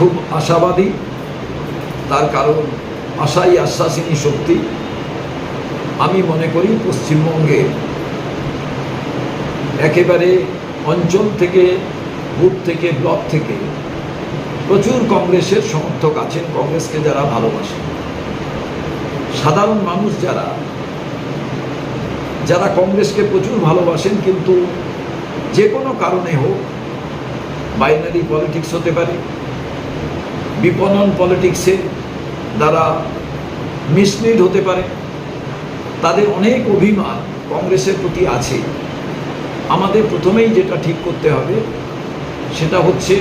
খুব আশাবাদী। তার কারণ আশাই আশ্বাসিনী শক্তি। আমি মনে করি পশ্চিমবঙ্গে একেবারে অঞ্চল থেকে, বুথ থেকে, ব্লক থেকে প্রচুর কংগ্রেসের সমর্থক আছেন কংগ্রেসকে যারা ভালোবাসেন সাধারণ মানুষ যারা যারা কংগ্রেসকে প্রচুর ভালোবাসেন কিন্তু যে কোনো কারণে হোক, বাইনারি পলিটিক্স হতে পারে বিপণন পলিটিক্সে দ্বারা মিসলিড হতে পারে। তাদের অনেক অভিমান কংগ্রেসের প্রতি আছে। আমাদের প্রথমেই যেটা ঠিক করতে হবে, সেটা হচ্ছে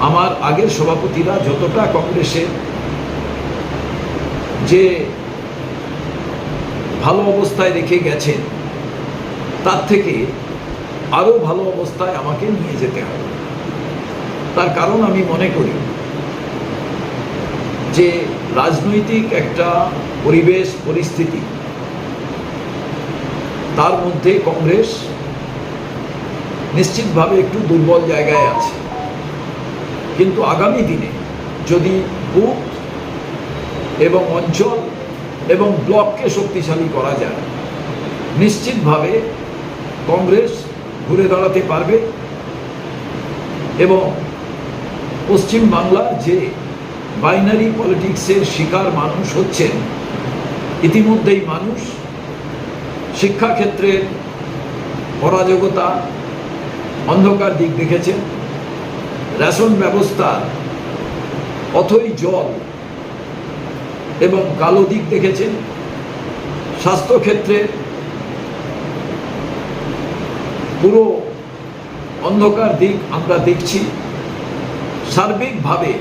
আমার আগের সভাপতিরা যতটা কংগ্রেসের যে ভালো অবস্থায় রেখে গেছেন, তার থেকে আরও ভালো অবস্থায় আমাকে নিয়ে যেতে হবে। তার কারণ আমি মনে করি যে রাজনৈতিক একটা পরিবেশ, পরিস্থিতি, তার মধ্যে কংগ্রেস নিশ্চিতভাবে একটু দুর্বল জায়গায় আছে। কিন্তু আগামী দিনে যদি বুথ এবং অঞ্চল এবং ব্লককে শক্তিশালী করা যায়, নিশ্চিতভাবে কংগ্রেস ঘুরে দাঁড়াতে পারবে এবং পশ্চিম বাংলার যে বাইনারি পলিটিক্সের শিকার মানুষ হচ্ছেন। ইতিমধ্যেই মানুষ, শিক্ষাক্ষেত্রে অরাজকতা, অন্ধকার দিক দেখেছেন। রেশন ব্যবস্থার অথই জল এবং কালো দিক দেখেছেন। স্বাস্থ্যক্ষেত্রে পুরো অন্ধকার দিক আমরা দেখছি। সার্বিকভাবে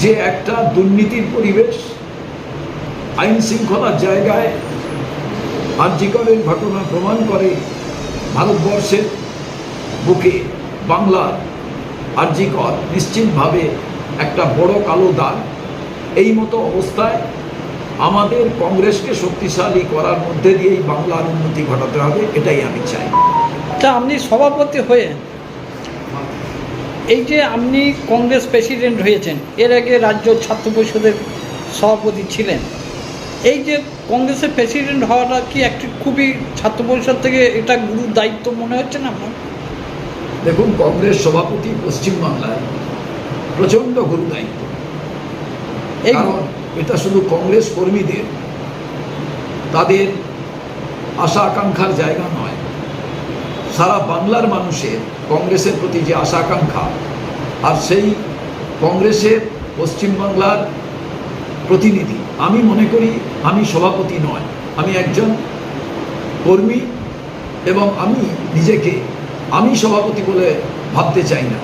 যে একটা দুর্নীতির পরিবেশ আইন শৃঙ্খলার জায়গায় আর্যিকরের ঘটনা প্রমাণ করে ভারতবর্ষের বুকে বাংলার আর্যিকর নিশ্চিতভাবে একটা বড় কালো দাগ। এই মতো অবস্থায় আমাদের কংগ্রেসকে শক্তিশালী করার মধ্যে দিয়েই বাংলার উন্নতি ঘটাতে হবে, এটাই আমি চাই। তা আপনি সভাপতি হয়ে এই যে আপনি কংগ্রেস প্রেসিডেন্ট হয়েছেন এর আগে রাজ্য ছাত্র পরিষদের সভাপতি ছিলেন। এই যে কংগ্রেসের প্রেসিডেন্ট হওয়াটা কি একটি খুবই ছাত্র পরিষদ থেকে এটা গুরু দায়িত্ব মনে হচ্ছে না আপনার? দেখুন কংগ্রেস সভাপতি পশ্চিমবাংলায় প্রচণ্ড গুরু দায়িত্ব। এই এটা শুধু কংগ্রেস কর্মীদের তাদের আশা আকাঙ্ক্ষার জায়গা নয়। সারা বাংলার মানুষের কংগ্রেসের প্রতি যে আশা আকাঙ্ক্ষা আর সেই কংগ্রেসের পশ্চিমবাংলার প্রতিনিধি, আমি মনে করি আমি সভাপতি নয়, আমি একজন কর্মী এবং আমি নিজেকে আমি সভাপতি বলে ভাবতে চাই না,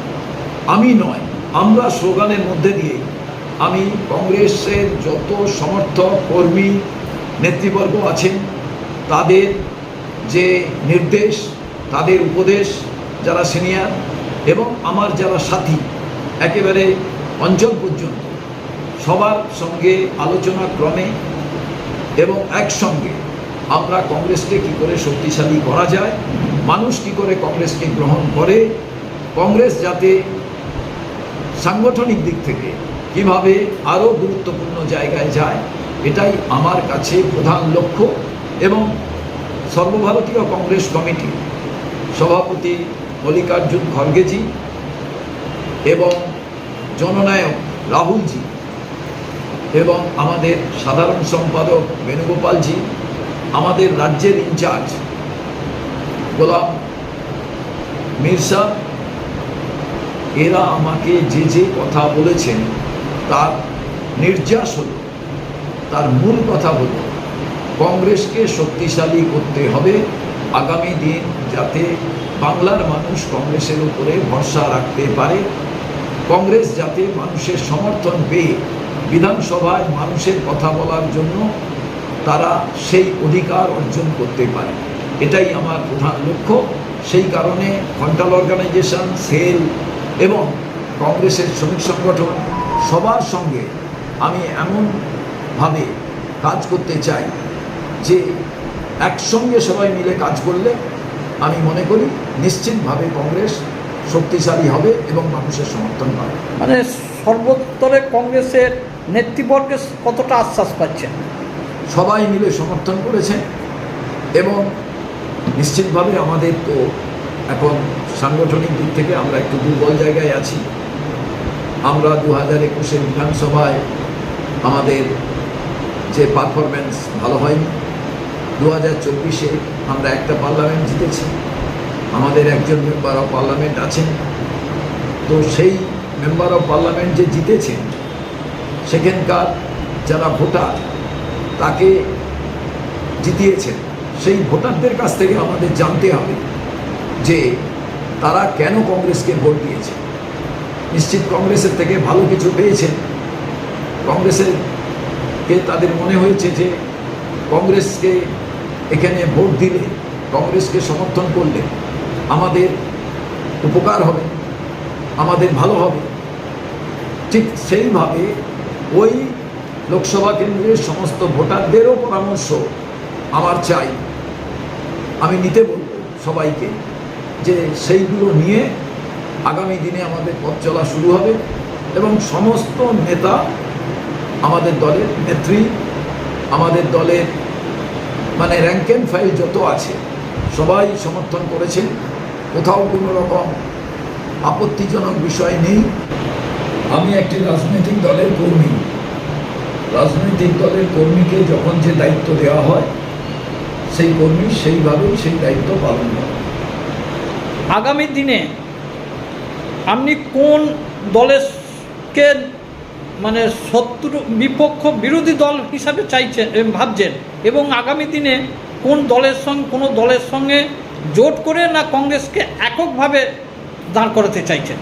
আমি নয়, আমরা স্লোগানের মধ্যে দিয়ে আমি কংগ্রেসের যত সমর্থক, কর্মী, নেতৃবর্গ আছেন, তাদের যে নির্দেশ তাদের উপদেশ যারা সিনিয়র এবং আমার যারা সাথী, একেবারে অঞ্চল পর্যন্ত, সবার সঙ্গে আলোচনা ক্রমে এবং একসঙ্গে আমরা কংগ্রেসকে কি করে শক্তিশালী করা যায়, মানুষ কি করে কংগ্রেসকে গ্রহণ করে, কংগ্রেস যাতে সাংগঠনিক দিক থেকে কীভাবে আরও গুরুত্বপূর্ণ জায়গায় যায়, এটাই আমার কাছে প্রধান লক্ষ্য এবং সর্বভারতীয় কংগ্রেস কমিটি সভাপতি মল্লিকার্জুন খড়গেজি এবং জননায়ক রাহুলজি এবং আমাদের সাধারণ সম্পাদক বেণুগোপালজি, আমাদের রাজ্যের ইনচার্জ গোলাম মির্সা, এরা আমাকে যে যে কথা বলেছেন তার নির্যাস হলো, তার মূল কথা হলো, কংগ্রেসকে শক্তিশালী করতে হবে, আগামী দিন যাতে বাংলার মানুষ কংগ্রেসের উপরে ভরসা রাখতে পারে। কংগ্রেস যাতে মানুষের সমর্থন পেয়ে বিধানসভায় মানুষের কথা বলার জন্য তারা সেই অধিকার অর্জন করতে পারে। এটাই আমার প্রধান লক্ষ্য। সেই কারণে ফন্টাল অর্গানাইজেশন, সেল এবং কংগ্রেসের শ্রমিক সংগঠন সবার সঙ্গে আমি এমনভাবে কাজ করতে চাই যে একসঙ্গে সবাই মিলে কাজ করলে আমি মনে করি নিশ্চিতভাবে কংগ্রেস শক্তিশালী হবে এবং মানুষের সমর্থন পাবে। মানে সর্বস্তরে কংগ্রেসের নেতৃবর্গে কতটা আশ্বাস পাচ্ছেন? সবাই মিলে সমর্থন করেছেন এবং নিশ্চিতভাবে আমাদের তো এখন সাংগঠনিক দিক থেকে আমরা একটু দুর্বল জায়গায় আছি। আমরা দু হাজার একুশের বিধানসভায় আমাদের যে পারফরমেন্স ভালো হয়নি। দু হাজার চব্বিশে আমরা একটা পার্লামেন্ট জিতেছি। আমাদের একজন মেম্বার অফ পার্লামেন্ট আছেন। তো সেই মেম্বার অফ পার্লামেন্ট যে জিতেছেন, সেখানকার যারা ভোটার, তাকে জিতিয়েছেন। সেই ভোটারদের কাছ থেকে আমাদের জানতে হবে যে তারা কেন কংগ্রেসকে ভোট দিয়েছে। নিশ্চিত কংগ্রেসের থেকে ভালো কিছু পেয়েছেন কংগ্রেসের কে তাদের মনে হয়েছে যে কংগ্রেসকে এখানে ভোট দিলে কংগ্রেসকে সমর্থন করলে আমাদের উপকার হবে, আমাদের ভালো হবে। ঠিক সেইভাবে ওই লোকসভা কেন্দ্রের সমস্ত ভোটারদেরও পরামর্শ আমার চাই। আমি নিতে বলব সবাইকে যে সেইগুলো নিয়ে আগামী দিনে আমাদের পথ চলা শুরু হবে এবং সমস্ত নেতা, আমাদের দলের নেত্রী, আমাদের দলের মানে র্যাঙ্ক অ্যান্ড ফাইল যত আছে, সবাই সমর্থন করেছেন। কোথাও কোনো রকম আপত্তিজনক বিষয় নেই। আমি একটি রাজনৈতিক দলের কর্মী। রাজনৈতিক দলের কর্মীকে যখন যে দায়িত্ব দেওয়া হয়, সেই কর্মী সেইভাবেই সেই দায়িত্ব পালন করে। আগামী দিনে আপনি কোন দলেরকে মানে শত্রু, বিপক্ষ বিরোধী দল হিসাবে চাইছেন ভাবছেন। এবং আগামী দিনে কোন দলের সঙ্গে, কোনো দলের সঙ্গে জোট করে না কংগ্রেসকে এককভাবে দাঁড় করাতে চাইছেন?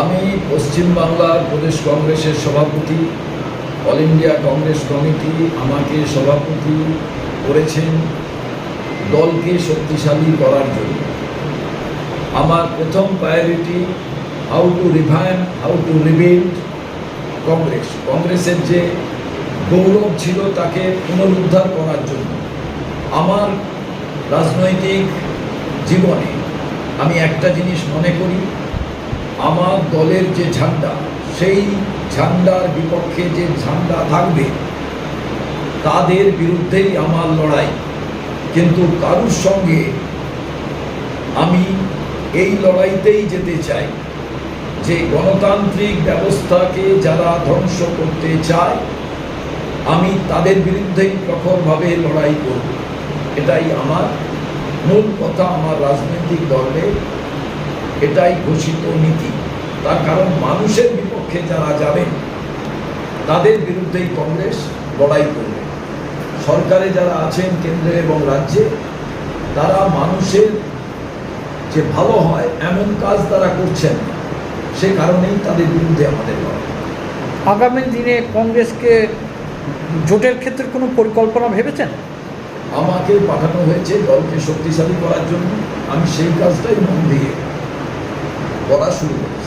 আমি পশ্চিমবাংলার প্রদেশ কংগ্রেসের সভাপতি, অল ইন্ডিয়া কংগ্রেস কমিটি আমাকে সভাপতি করেছেন দলকে শক্তিশালী করার জন্য। আমার প্রথম priority how to revive how to rebuild Congress কংগ্রেসের যে গৌরব ছিল তাকে পুনরুদ্ধার করার জন্য আমার রাজনৈতিক জীবনে আমি একটা জিনিস মনে করি, আমার দলের যে ঝান্ডা, সেই ঝান্ডার বিপক্ষে যে ঝান্ডা থাকবে, তাদের বিরুদ্ধেই আমার লড়াই। কিন্তু কারুর সঙ্গে আমি এই লড়াইতেই যেতে চাই যে গণতান্ত্রিক ব্যবস্থাকে যারা ধ্বংস করতে চায়, আমি তাদের বিরুদ্ধেই প্রখরভাবে লড়াই করব। এটাই আমার মূল কথা আমার রাজনৈতিক দলে। এটাই ঘোষিত নীতি। তার কারণ মানুষের বিপক্ষে যারা যাবেন, তাদের বিরুদ্ধেই কংগ্রেস লড়াই করবে। সরকারে যারা আছেন কেন্দ্রে এবং রাজ্যে, তারা মানুষের যে ভালো হয়, এমন কাজ তারা করছেন না। সে কারণেই তাদের বিরুদ্ধে আমাদের লড়াই। আগামী দিনে কংগ্রেসকে জোটের ক্ষেত্রে কোনো পরিকল্পনা ভেবেছেন? আমাকে পাঠানো হয়েছে দলকে শক্তিশালী করার জন্য। আমি সেই কাজটাই মন দিয়ে করা শুরু করেছি।